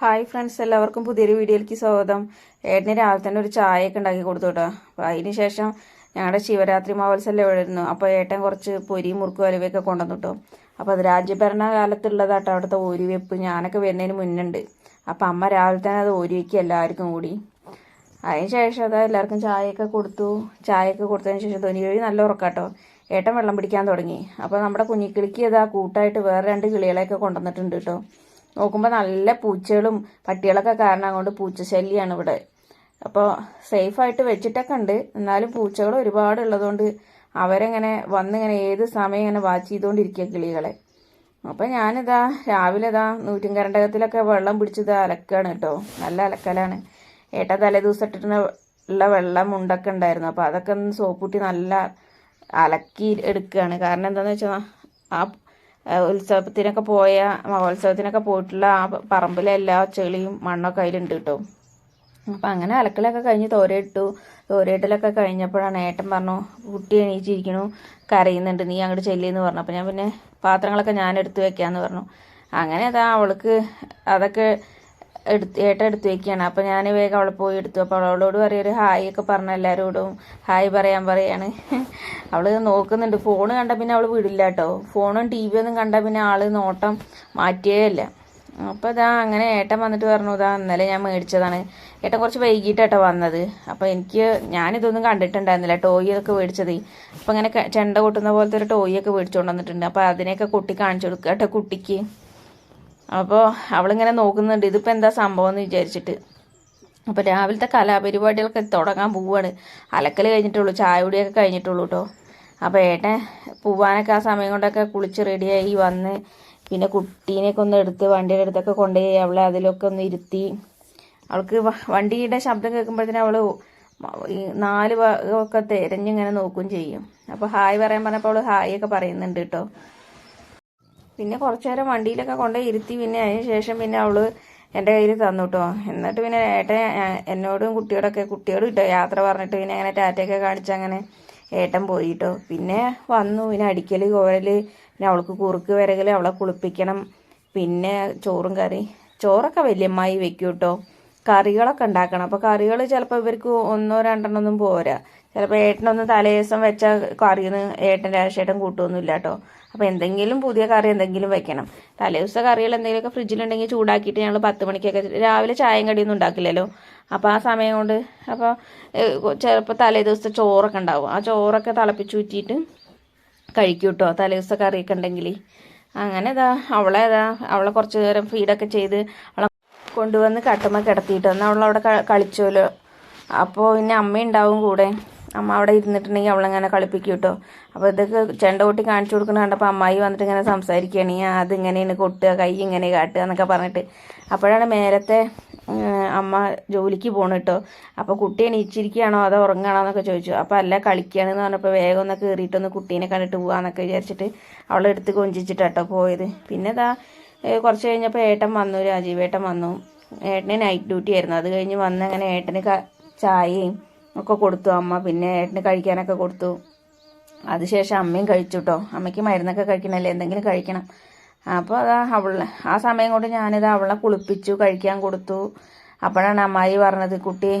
Hi friends എല്ലാവർക്കും പുതിയൊരു വീഡിയോയിലേക്ക് സ്വാഗതം. ഏട്ടന് രാവിലെ തന്നെ ഒരു ചായയൊക്കെ ഉണ്ടാക്കി കൊടുത്തു കേട്ടോ. അതിന് ശേഷം ഞങ്ങളുടെ ശിവരാത്രി മഹോത്സവം എവിടെയിരുന്നു അപ്പോൾ ഏട്ടൻ കുറച്ച് പൊരി മുറുക്കും അലുവയൊക്കെ കൊണ്ടുവന്നു കേട്ടോ. അപ്പോൾ അത് രാജ്യഭരണ കാലത്തുള്ളതാട്ടോ അവിടുത്തെ ഒരുവെപ്പ് വെപ്പ് ഞാനൊക്കെ വരുന്നതിന് മുന്നുണ്ട്. അപ്പോൾ അമ്മ രാവിലെ തന്നെ അത് ഓരി വയ്ക്കുക എല്ലാവർക്കും കൂടി. അതിന് ശേഷം അത് എല്ലാവർക്കും ചായയൊക്കെ കൊടുത്തു. ചായയൊക്കെ കൊടുത്തതിന് ശേഷം തൊനി വഴി നല്ല ഉറക്കാട്ടോ ഏട്ടൻ വെള്ളം പിടിക്കാൻ തുടങ്ങി. അപ്പോൾ നമ്മുടെ കുഞ്ഞിക്കിളിക്ക് ഇതാ കൂട്ടായിട്ട് വേറെ രണ്ട് കിളികളെയൊക്കെ കൊണ്ടുവന്നിട്ടുണ്ട് കേട്ടോ. നോക്കുമ്പോൾ നല്ല പൂച്ചകളും പട്ടികളൊക്കെ കാരണം കൊണ്ട് പൂച്ചശല്യമാണ് ഇവിടെ. അപ്പോൾ സേഫായിട്ട് വെച്ചിട്ടൊക്കെ ഉണ്ട്. എന്നാലും പൂച്ചകൾ ഒരുപാട് ഉള്ളതുകൊണ്ട് അവരെങ്ങനെ വന്നിങ്ങനെ ഏത് സമയം ഇങ്ങനെ വാച്ച് ചെയ്തുകൊണ്ടിരിക്കുക കിളികളെ. അപ്പം ഞാനിതാ രാവിലെ ഇതാ നൂറ്റിൻകരണ്ടകത്തിലൊക്കെ വെള്ളം പിടിച്ചത് അലക്കാണ് കേട്ടോ. നല്ല അലക്കലാണ്. ഏട്ട തലേ ദിവസം ഇട്ടിട്ട് ഉള്ള വെള്ളം മുണ്ടൊക്കെ ഉണ്ടായിരുന്നു. അപ്പോൾ അതൊക്കെ ഒന്ന് സോപ്പൂട്ടി നല്ല അലക്കി എടുക്കുകയാണ് കാരണം എന്താണെന്ന് വെച്ചാൽ ആ ഉത്സവത്തിനൊക്കെ പോയ മഹോത്സവത്തിനൊക്കെ പോയിട്ടുള്ള ആ പറമ്പിലെ എല്ലാ ചെളിയും മണ്ണൊക്കെ അതിലുണ്ട് കേട്ടോ. അപ്പം അങ്ങനെ അലക്കലൊക്കെ കഴിഞ്ഞ് തോരയിട്ടു. തോരയിട്ടലൊക്കെ കഴിഞ്ഞപ്പോഴാണ് ഏട്ടൻ പറഞ്ഞു കുട്ടി എണീച്ചിരിക്കണു കരയുന്നുണ്ട് നീ അങ്ങോട്ട് ചെല്ലിയെന്ന് പറഞ്ഞു. അപ്പം ഞാൻ പിന്നെ പാത്രങ്ങളൊക്കെ ഞാൻ എടുത്ത് വെക്കാമെന്ന് പറഞ്ഞു. അങ്ങനെ അതാ അവൾക്ക് അതൊക്കെ എടുത്ത് ഏട്ട എടുത്ത് വെക്കുകയാണ്. അപ്പം ഞാൻ വേഗം അവളെ പോയി എടുത്തു. അപ്പോൾ അവളോട് പറയും ഒരു ഹായ് ഒക്കെ പറഞ്ഞ എല്ലാവരോടും ഹായ് പറയാൻ പറയാണ്. അവൾ നോക്കുന്നുണ്ട്. ഫോൺ കണ്ട പിന്നെ അവൾ വിടില്ല കേട്ടോ ഫോണും ടി വി ഒന്നും കണ്ട പിന്നെ ആൾ നോട്ടം മാറ്റിയേ ഇല്ല അപ്പോൾ ഇതാ അങ്ങനെ ഏട്ടൻ വന്നിട്ട് പറഞ്ഞു ഇതാ ഇന്നലെ ഞാൻ മേടിച്ചതാണ്. ഏട്ടൻ കുറച്ച് വൈകിട്ടാട്ടോ വന്നത്. അപ്പോൾ എനിക്ക് ഞാനിതൊന്നും കണ്ടിട്ടുണ്ടായിരുന്നില്ല. ടോയ് ഒക്കെ മേടിച്ചത്. അപ്പോൾ അങ്ങനെ ചെണ്ട കൊട്ടുന്ന പോലത്തെ ഒരു ടോയ് ഒക്കെ മേടിച്ചുകൊണ്ട് വന്നിട്ടുണ്ട്. അപ്പോൾ അതിനെയൊക്കെ കുട്ടി കാണിച്ചു കൊടുക്കുക കേട്ടോ കുട്ടിക്ക്. അപ്പോൾ അവളിങ്ങനെ നോക്കുന്നുണ്ട്. ഇതിപ്പോൾ എന്താ സംഭവം എന്ന് വിചാരിച്ചിട്ട്. അപ്പോൾ രാവിലത്തെ കലാപരിപാടികളൊക്കെ തുടങ്ങാൻ പോവുകയാണ് അലക്കൽ കഴിഞ്ഞിട്ടുള്ളൂ ചായ കുടിയൊക്കെ കഴിഞ്ഞിട്ടുള്ളൂ കേട്ടോ അപ്പോൾ ഏട്ടൻ പോവാനൊക്കെ ആ സമയം കൊണ്ടൊക്കെ കുളിച്ച് റെഡിയായി വന്ന് പിന്നെ കുട്ടീനെയൊക്കെ ഒന്ന് എടുത്ത് വണ്ടിയുടെ അടുത്തൊക്കെ കൊണ്ടുപോയി അവളെ അതിലൊക്കെ ഒന്ന് ഇരുത്തി. അവൾക്ക് വണ്ടിയുടെ ശബ്ദം കേൾക്കുമ്പോഴത്തേനും അവൾ നാല് ഭാഗമൊക്കെ തിരഞ്ഞിങ്ങനെ നോക്കുകയും ചെയ്യും. അപ്പോൾ ഹായ് പറയാൻ പറഞ്ഞപ്പോൾ അവൾ ഹായ് ഒക്കെ പറയുന്നുണ്ട് കേട്ടോ പിന്നെ കുറച്ചു നേരം വണ്ടിയിലൊക്കെ കൊണ്ടുപോയി ഇരുത്തി പിന്നെ അതിന് ശേഷം പിന്നെ അവൾ എന്റെ കയ്യിൽ തന്നു എന്നിട്ട് പിന്നെ ഏട്ടൻ എന്നോടും കുട്ടിയോടൊക്കെ കുട്ടിയോടും ഇട്ടോ യാത്ര പറഞ്ഞിട്ട് പിന്നെ അങ്ങനെ ടാറ്റയൊക്കെ കാണിച്ച് അങ്ങനെ ഏട്ടൻ പോയി കേട്ടോ പിന്നെ വന്നു പിന്നെ അടിക്കൽ കോരൽ പിന്നെ അവൾക്ക് കുറുക്ക് വരകൽ അവളെ കുളിപ്പിക്കണം പിന്നെ ചോറും കറി. ചോറൊക്കെ വല്യമ്മായി വെക്കും കേട്ടോ കറികളൊക്കെ ഉണ്ടാക്കണം. അപ്പോൾ കറികൾ ചിലപ്പോൾ ഇവർക്ക് ഒന്നോ രണ്ടെണ്ണമൊന്നും പോരാ. ചിലപ്പോൾ ഏട്ടനൊന്ന് തലേദിവസം വെച്ച കറിയൊന്നും ഏട്ടൻ രാശേട്ടൻ കൂട്ടുമൊന്നുമില്ല കേട്ടോ അപ്പോൾ എന്തെങ്കിലും പുതിയ കറി എന്തെങ്കിലും വെക്കണം. തലേദിവസം കറികൾ എന്തെങ്കിലുമൊക്കെ ഫ്രിഡ്ജിലുണ്ടെങ്കിൽ ചൂടാക്കിയിട്ട് ഞങ്ങൾ പത്ത് മണിക്കൊക്കെ രാവിലെ ചായയും കടിയൊന്നും ഉണ്ടാക്കില്ലല്ലോ. അപ്പോൾ ആ സമയം കൊണ്ട് അപ്പോൾ ചിലപ്പോൾ തലേ ദിവസത്തെ ചോറൊക്കെ ഉണ്ടാവും. ആ ചോറൊക്കെ തിളപ്പിച്ച് ഊറ്റിയിട്ട് കഴിക്കും കേട്ടോ തലേദിവസത്തെ കറിയൊക്കെ ഉണ്ടെങ്കിൽ അങ്ങനെ ഇതാ അവളെ ഇതാ അവളെ കുറച്ച് നേരം ഫീഡൊക്കെ ചെയ്ത് അവളെ കൊണ്ടുവന്ന് കട്ടുമ്മ കിടത്തിയിട്ട് എന്നാൽ അവളവിടെ കളിച്ചോലോ. അപ്പോൾ പിന്നെ അമ്മ ഉണ്ടാവും കൂടെ. അമ്മ അവിടെ ഇരുന്നിട്ടുണ്ടെങ്കിൽ അവളങ്ങനെ കളിപ്പിക്കും കേട്ടോ അപ്പോൾ ഇതൊക്കെ ചെണ്ട കൊട്ടി കാണിച്ചു കൊടുക്കുന്ന കണ്ടപ്പോൾ അമ്മായി വന്നിട്ട് ഇങ്ങനെ സംസാരിക്കുകയാണ്. ഈ അതിങ്ങനെയാണ് കൊട്ടുക കൈ ഇങ്ങനെ കാട്ടുക എന്നൊക്കെ പറഞ്ഞിട്ട്. അപ്പോഴാണ് നേരത്തെ അമ്മ ജോലിക്ക് പോകണം കേട്ടോ അപ്പോൾ കുട്ടി എണീച്ചിരിക്കുകയാണോ അതോ ഉറങ്ങാണോ എന്നൊക്കെ ചോദിച്ചു. അപ്പോൾ അല്ല കളിക്കുകയാണെന്ന് പറഞ്ഞപ്പോൾ വേഗം ഒന്ന് കയറിയിട്ടൊന്ന് കുട്ടീനെ കണ്ടിട്ട് പോകാമെന്നൊക്കെ വിചാരിച്ചിട്ട് അവളെ എടുത്ത് കൊഞ്ചിച്ചിട്ടാട്ടോ പോയത്. പിന്നെ ഇതാ കുറച്ച് കഴിഞ്ഞപ്പോൾ ഏട്ടൻ വന്നു രാജീവേട്ടൻ വന്നു. ഏട്ടനെ നൈറ്റ് ഡ്യൂട്ടി ആയിരുന്നു. അത് കഴിഞ്ഞ് വന്ന് അങ്ങനെ ഏട്ടന് ചായയും ഒക്കെ കൊടുത്തു. അമ്മ പിന്നെ ഏട്ടന് കഴിക്കാനൊക്കെ കൊടുത്തു. അതിനുശേഷം അമ്മയും കഴിച്ചു കേട്ടോ അമ്മയ്ക്ക് മരുന്നൊക്കെ കഴിക്കണല്ലേ? എന്തെങ്കിലും കഴിക്കണം. അപ്പോൾ അതാ അവളെ ആ സമയം കൊണ്ട് ഞാനിത് അവളെ കുളിപ്പിച്ചു കഴിക്കാൻ കൊടുത്തു. അപ്പോഴാണ് അമ്മായി പറഞ്ഞത് കുട്ടി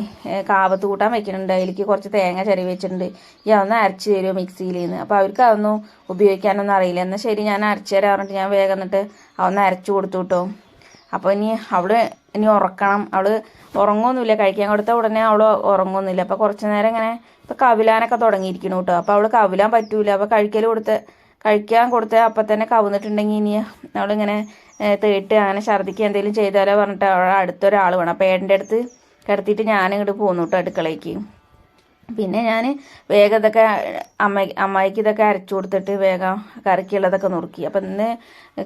കാവത്ത് കൂട്ടാൻ വെക്കുന്നുണ്ട്. അതിലേക്ക് കുറച്ച് തേങ്ങ ചെറിയ വെച്ചിട്ടുണ്ട്. ഈ ഒന്ന് അരച്ച് തരുമോ മിക്സിയിൽ നിന്ന് അപ്പോൾ അവർക്ക് അതൊന്നും ഉപയോഗിക്കാനൊന്നും അറിയില്ല. എന്നാൽ ശരി ഞാൻ അരച്ച് തരാൻ പറഞ്ഞിട്ട് ഞാൻ വേഗം എന്നിട്ട് അതൊന്ന് അരച്ചു കൊടുത്തു കേട്ടോ. അപ്പോൾ ഇനി അവൾ ഇനി ഉറക്കണം. അവൾ ഉറങ്ങുമൊന്നുമില്ല കഴിക്കാൻ കൊടുത്ത ഉടനെ അവൾ ഉറങ്ങുമൊന്നുമില്ല അപ്പോൾ കുറച്ച് നേരം ഇങ്ങനെ ഇപ്പം കവിലാനൊക്കെ തുടങ്ങിയിരിക്കണം കേട്ടോ. അപ്പോൾ അവൾ കവിലാൻ പറ്റൂല. അപ്പോൾ കഴിക്കൽ കൊടുത്ത് കഴിക്കാൻ കൊടുത്ത് അപ്പം തന്നെ കവുന്നിട്ടുണ്ടെങ്കിൽ ഇനി അവളിങ്ങനെ തേട്ട് അങ്ങനെ ഛർദ്ദിക്കുക എന്തെങ്കിലും ചെയ്താലോ പറഞ്ഞിട്ട് അവളെ അടുത്തൊരാൾ വേണം. അപ്പോൾ ഏട്ടന്റെ അടുത്ത് കിടത്തിയിട്ട് ഞാനിങ്ങോട്ട് പോന്നു കേട്ടോ അടുക്കളയ്ക്ക് പിന്നെ ഞാൻ വേഗം ഇതൊക്കെ അമ്മ അമ്മായിക്ക് ഇതൊക്കെ അരച്ചു കൊടുത്തിട്ട് വേഗം കറിക്കുള്ളതൊക്കെ നുറുക്കി. അപ്പം ഇന്ന്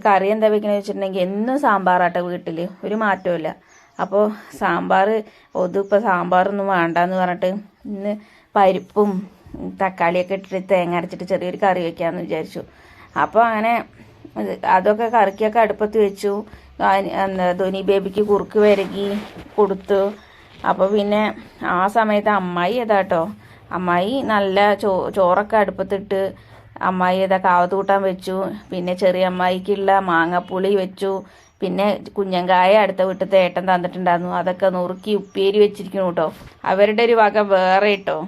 കറി എന്താ വെക്കണമെന്ന് വെച്ചിട്ടുണ്ടെങ്കിൽ എന്നും സാമ്പാറാട്ടോ വീട്ടിൽ ഒരു മാറ്റവും അപ്പോൾ സാമ്പാർ ഒതിപ്പോൾ സാമ്പാറൊന്നും വേണ്ടെന്ന് പറഞ്ഞിട്ട് ഇന്ന് പരിപ്പും തക്കാളിയൊക്കെ ഇട്ടിട്ട് തേങ്ങ അരച്ചിട്ട് ചെറിയൊരു കറി വെക്കാമെന്ന് വിചാരിച്ചു. അപ്പോൾ അങ്ങനെ അതൊക്കെ കറിക്കൊക്കെ അടുപ്പത്ത് വെച്ചു. എന്താ ധോനി ബേബിക്ക് കുറുക്ക് വരകി കൊടുത്തു. അപ്പോൾ പിന്നെ ആ സമയത്ത് അമ്മായി ഏതാട്ടോ അമ്മായി നല്ല ചോ ചോറൊക്കെ അടുപ്പത്തിട്ട് അമ്മായി ഏതാ കാവത്ത് കൂട്ടാൻ വെച്ചു. പിന്നെ ചെറിയ അമ്മായിക്കുള്ള മാങ്ങാപ്പുളി വെച്ചു. പിന്നെ കുഞ്ഞങ്കായ അടുത്ത വീട്ടിലത്തെ ഏട്ടൻ തന്നിട്ടുണ്ടായിരുന്നു. അതൊക്കെ നുറുക്കി ഉപ്പേരി വെച്ചിരിക്കണു കേട്ടോ അവരുടെ ഒരു വക വേറെ കേട്ടോ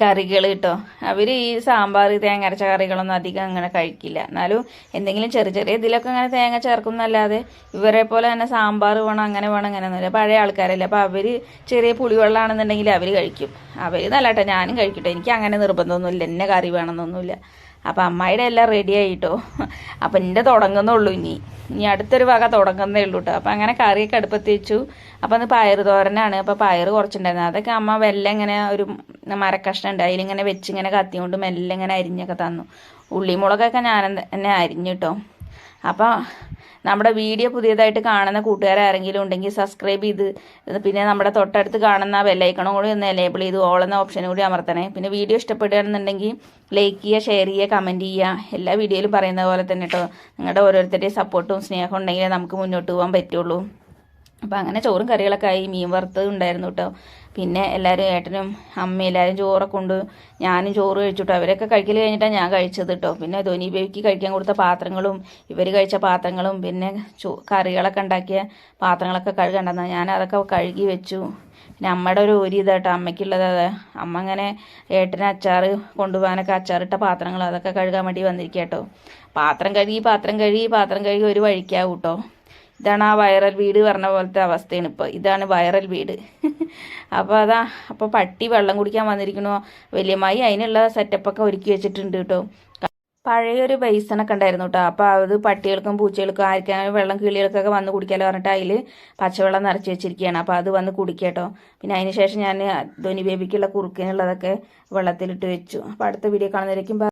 കറികൾ കേട്ടോ അവർ ഈ സാമ്പാർ തേങ്ങ അരച്ച കറികളൊന്നും അധികം അങ്ങനെ കഴിക്കില്ല. എന്നാലും എന്തെങ്കിലും ചെറിയ ചെറിയ ഇതിലൊക്കെ അങ്ങനെ തേങ്ങ ചേർക്കുന്നല്ലാതെ ഇവരെ പോലെ തന്നെ സാമ്പാർ വേണം അങ്ങനെ വേണം അങ്ങനെ ഒന്നുമില്ല. പഴയ ആൾക്കാരല്ലേ. അപ്പോൾ അവർ ചെറിയ പുളിവെള്ളമാണെന്നുണ്ടെങ്കിൽ അവർ കഴിക്കും. അവർ നല്ല കേട്ടോ ഞാനും കഴിക്കട്ടെ. എനിക്ക് അങ്ങനെ നിർബന്ധമൊന്നുമില്ല. എന്നെ കറി വേണമെന്നൊന്നുമില്ല. അപ്പം അമ്മായിയുടെ എല്ലാം റെഡി ആയിട്ടോ. അപ്പം എന്റെ തുടങ്ങുന്നുള്ളൂ ഇനി. ഇനി അടുത്തൊരു വക തുടങ്ങുന്നേ ഉള്ളൂ കേട്ടോ അപ്പം അങ്ങനെ കറിയൊക്കെ അടുപ്പത്ത് വെച്ചു. അപ്പം അത് പയർ തോരനാണ്. അപ്പോൾ പയർ കുറച്ചുണ്ടായിരുന്നു. അതൊക്കെ അമ്മ വെല്ലം ഇങ്ങനെ ഒരു മരക്കഷ്ണം ഉണ്ട്. അതിലിങ്ങനെ വെച്ച് ഇങ്ങനെ കത്തിയോണ്ട് മെല്ലെ ഇങ്ങനെ അരിഞ്ഞൊക്കെ തന്നു. ഉള്ളിമുളകൊക്കെ ഞാൻ തന്നെ അരിഞ്ഞു കേട്ടോ അപ്പോൾ നമ്മുടെ വീഡിയോ പുതിയതായിട്ട് കാണുന്ന കൂട്ടുകാരാരെങ്കിലും ഉണ്ടെങ്കിൽ സബ്സ്ക്രൈബ് ചെയ്ത് പിന്നെ നമ്മുടെ തൊട്ടടുത്ത് കാണുന്ന ബെല്ലൈക്കണും കൂടി ഒന്ന് എനേബിൾ ചെയ്ത് ഓളെന്ന ഓപ്ഷനും കൂടി അമർത്തണേ. പിന്നെ വീഡിയോ ഇഷ്ടപ്പെടുകയാണെന്നുണ്ടെങ്കിൽ ലൈക്ക് ചെയ്യുക ഷെയർ ചെയ്യുക കമന്റ് ചെയ്യുക. എല്ലാ വീഡിയോയിലും പറയുന്ന പോലെ തന്നെ കേട്ടോ നിങ്ങളുടെ ഓരോരുത്തരുടെയും സപ്പോർട്ടും സ്നേഹം ഉണ്ടെങ്കിലേ നമുക്ക് മുന്നോട്ട് പോകാൻ പറ്റുള്ളൂ. അപ്പം അങ്ങനെ ചോറും കറികളൊക്കെ ആയി മീൻ വറുത്തത് ഉണ്ടായിരുന്നു കേട്ടോ പിന്നെ എല്ലാവരും ഏട്ടനും അമ്മയും എല്ലാവരും ചോറൊക്കെ കൊണ്ട് ഞാനും ചോറ് കഴിച്ചു കേട്ടോ അവരൊക്കെ കഴിക്കൽ കഴിഞ്ഞിട്ടാണ് ഞാൻ കഴിച്ചത് കേട്ടോ പിന്നെ ധോനി ബേബിക്ക് കഴിക്കാൻ കൊടുത്ത പാത്രങ്ങളും ഇവർ കഴിച്ച പാത്രങ്ങളും പിന്നെ ചോ കറികളൊക്കെ ഉണ്ടാക്കിയ പാത്രങ്ങളൊക്കെ കഴുകണ്ടെന്ന് ഞാൻ അതൊക്കെ കഴുകി വെച്ചു. പിന്നെ അമ്മയുടെ ഒരു ഒരു ഇതാട്ടോ അമ്മയ്ക്കുള്ളത് അത്. അമ്മ അങ്ങനെ ഏട്ടന് അച്ചാർ കൊണ്ടുപോകാനൊക്കെ അച്ചാറിട്ട പാത്രങ്ങൾ അതൊക്കെ കഴുകാൻ വേണ്ടി വന്നിരിക്കുക കേട്ടോ പാത്രം കഴുകി പാത്രം കഴുകി പാത്രം കഴുകി ഒരു വഴിക്കാവും കേട്ടോ ഇതാണ് ആ വൈറൽ വീട് പറഞ്ഞ പോലത്തെ അവസ്ഥയാണ് ഇപ്പോൾ ഇതാണ് വൈറൽ വീട്. അപ്പോൾ അതാ അപ്പോൾ പട്ടി വെള്ളം കുടിക്കാൻ വന്നിരിക്കണു വലിയമായി അതിനുള്ള സെറ്റപ്പൊക്കെ ഒരുക്കി വെച്ചിട്ടുണ്ട് കേട്ടോ. പഴയൊരു ബേസണൊക്കെ ഉണ്ടായിരുന്നു കേട്ടോ. അപ്പോൾ അത് പട്ടികൾക്കും പൂച്ചകൾക്കും ആർക്കാനും വെള്ളം കിളികൾക്കൊക്കെ വന്ന് കുടിക്കാലോ പറഞ്ഞിട്ട് അതിൽ പച്ചവെള്ളം നിറച്ച് വെച്ചിരിക്കുകയാണ്. അപ്പോൾ അത് വന്ന് കുടിക്കട്ടോ പിന്നെ അതിന് ശേഷം ഞാൻ ധ്വനി ബേബിക്കുള്ള കുറുക്കിനുള്ളതൊക്കെ വെള്ളത്തിലിട്ട് വെച്ചു. അപ്പോൾ അടുത്ത വീഡിയോ കാണുന്നതായിരിക്കും